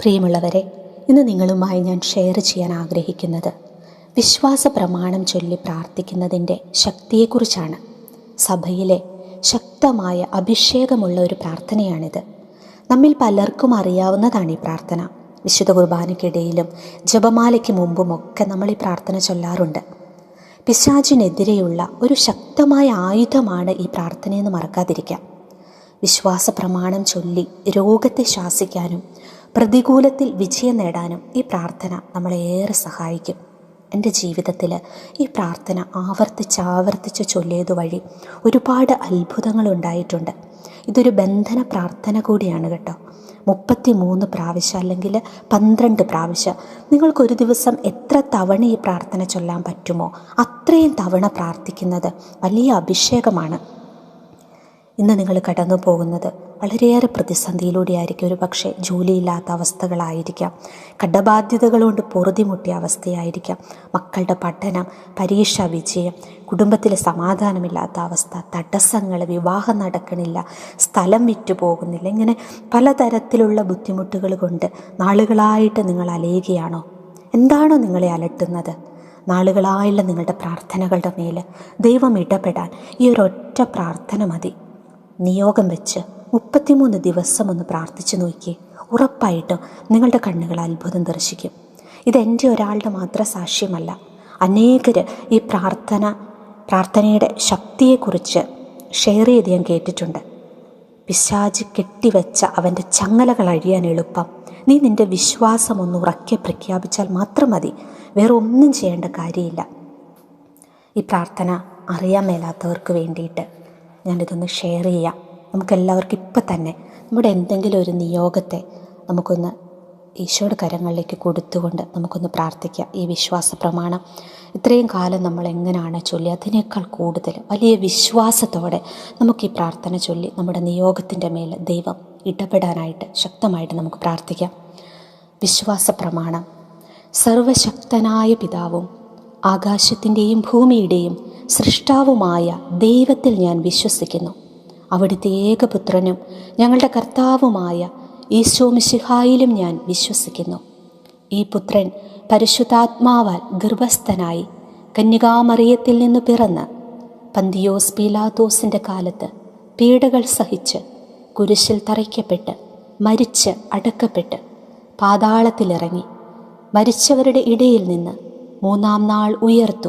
പ്രിയമുള്ളവരെ ഇന്ന് നിങ്ങളുമായി ഞാൻ ഷെയർ ചെയ്യാൻ ആഗ്രഹിക്കുന്നത് വിശ്വാസ പ്രമാണം ചൊല്ലി പ്രാർത്ഥിക്കുന്നതിന്റെ ശക്തിയെക്കുറിച്ചാണ്. സഭയിലെ ശക്തമായ അഭിഷേകമുള്ള ഒരു പ്രാർത്ഥനയാണിത്. നമ്മിൽ പലർക്കും അറിയാവുന്നതാണ് ഈ പ്രാർത്ഥന. വിശുദ്ധ കുർബാനയ്ക്കിടയിലും ജപമാലയ്ക്ക് മുമ്പുമൊക്കെ നമ്മൾ ഈ പ്രാർത്ഥന ചൊല്ലാറുണ്ട്. പിശാചിനെതിരെയുള്ള ഒരു ശക്തമായ ആയുധമാണ് ഈ പ്രാർത്ഥനയെന്ന് മറക്കാതിരിക്കാം. വിശ്വാസ പ്രമാണം ചൊല്ലി രോഗത്തെ ശാസിക്കാനും പ്രതികൂലത്തിൽ വിജയം നേടാനും ഈ പ്രാർത്ഥന നമ്മളെ ഏറെ സഹായിക്കും. എന്റെ ജീവിതത്തിൽ ഈ പ്രാർത്ഥന ആവർത്തിച്ച് ആവർത്തിച്ച് ചൊല്ലിയത് വഴി ഒരുപാട് അത്ഭുതങ്ങൾ ഉണ്ടായിട്ടുണ്ട്. ഇതൊരു ബന്ധന പ്രാർത്ഥന കൂടിയാണ് കേട്ടോ. മുപ്പത്തി മൂന്ന് പ്രാവശ്യം അല്ലെങ്കിൽ പന്ത്രണ്ട് പ്രാവശ്യം നിങ്ങൾക്കൊരു ദിവസം എത്ര തവണ ഈ പ്രാർത്ഥന ചൊല്ലാൻ പറ്റുമോ? അത്രയും തവണ പ്രാർത്ഥിക്കുന്നത് വലിയ അഭിഷേകമാണ്. ഇന്ന് നിങ്ങൾ കടന്നു പോകുന്നത് വളരെയേറെ പ്രതിസന്ധിയിലൂടെയായിരിക്കും. ഒരു പക്ഷേ ജോലിയില്ലാത്ത അവസ്ഥകളായിരിക്കാം. കടബാധ്യതകൾ കൊണ്ട് പൊറുതിമുട്ടിയ അവസ്ഥയായിരിക്കാം. മക്കളുടെ പഠനം പരീക്ഷ വിജയം കുടുംബത്തിലെ സമാധാനമില്ലാത്ത അവസ്ഥ തടസ്സങ്ങൾ വിവാഹം നടക്കണില്ല സ്ഥലം വിറ്റു പോകുന്നില്ല ഇങ്ങനെ പലതരത്തിലുള്ള ബുദ്ധിമുട്ടുകൾ കൊണ്ട് നാളുകളായിട്ട് നിങ്ങൾ അലയുകയാണോ? എന്താണോ നിങ്ങളെ അലട്ടുന്നത്? നാളുകളായുള്ള നിങ്ങളുടെ പ്രാർത്ഥനകളുടെ മേൽ ദൈവം ഇടപെടാൻ ഈ ഒരൊറ്റ പ്രാർത്ഥന മതി. നിയോഗം വെച്ച് മുപ്പത്തിമൂന്ന് ദിവസം ഒന്ന് പ്രാർത്ഥിച്ചു നോക്കി. ഉറപ്പായിട്ടും നിങ്ങളുടെ കണ്ണുകൾ അത്ഭുതം ദർശിക്കും. ഇതെന്റെ ഒരാളുടെ മാത്രം സാക്ഷ്യമല്ല. അനേകർ ഈ പ്രാർത്ഥന പ്രാർത്ഥനയുടെ ശക്തിയെക്കുറിച്ച് ഷെയർ ചെയ്ത് ഞാൻ കേട്ടിട്ടുണ്ട്. പിശാജ് കെട്ടിവെച്ച അവന്റെ ചങ്ങലകൾ അഴിയാൻ എളുപ്പം. നീ നിന്റെ വിശ്വാസം ഒന്ന് ഉറക്കെ പ്രഖ്യാപിച്ചാൽ മാത്രം മതി. വേറെ ഒന്നും ചെയ്യേണ്ട കാര്യമില്ല. ഈ പ്രാർത്ഥന അറിയാൻ മേലാത്തവർക്ക് വേണ്ടിയിട്ട്. ഞാനിതൊന്ന് ഷെയർ ചെയ്യാം. നമുക്കെല്ലാവർക്കും ഇപ്പം തന്നെ നമ്മുടെ എന്തെങ്കിലും ഒരു നിയോഗത്തെ നമുക്കൊന്ന് ഈശോയുടെ കരങ്ങളിലേക്ക് കൊടുത്തുകൊണ്ട് നമുക്കൊന്ന് പ്രാർത്ഥിക്കാം. ഈ വിശ്വാസ പ്രമാണം. ഇത്രയും കാലം നമ്മൾ എങ്ങനെയാണ് ചൊല്ലി അതിനേക്കാൾ കൂടുതൽ വലിയ വിശ്വാസത്തോടെ നമുക്ക് ഈ പ്രാർത്ഥന ചൊല്ലി നമ്മുടെ നിയോഗത്തിന്റെ മേൽ ദൈവം ഇടപെടാനായിട്ട് ശക്തമായിട്ട് നമുക്ക് പ്രാർത്ഥിക്കാം. വിശ്വാസ പ്രമാണം. സർവശക്തനായ പിതാവും ആകാശത്തിന്റെയും ഭൂമിയുടെയും സൃഷ്ടാവുമായ ദൈവത്തിൽ ഞാൻ വിശ്വസിക്കുന്നു. അവിടുത്തെ ഏകപുത്രനും ഞങ്ങളുടെ കർത്താവുമായ ഈശോ മിശിഹായിലും ഞാൻ വിശ്വസിക്കുന്നു. ഈ പുത്രൻ പരിശുദ്ധാത്മാവാൽ ഗർഭസ്ഥനായി കന്യകാമറിയത്തിൽ നിന്ന് പിറന്ന് പന്തിയോസ് പീലാത്തോസിന്റെ കാലത്ത് പീഡകൾ സഹിച്ച് കുരിശിൽ തറയ്ക്കപ്പെട്ട് മരിച്ച് അടക്കപ്പെട്ട് പാതാളത്തിലിറങ്ങി മരിച്ചവരുടെ ഇടയിൽ നിന്ന് മൂന്നാം നാൾ ഉയർത്തു.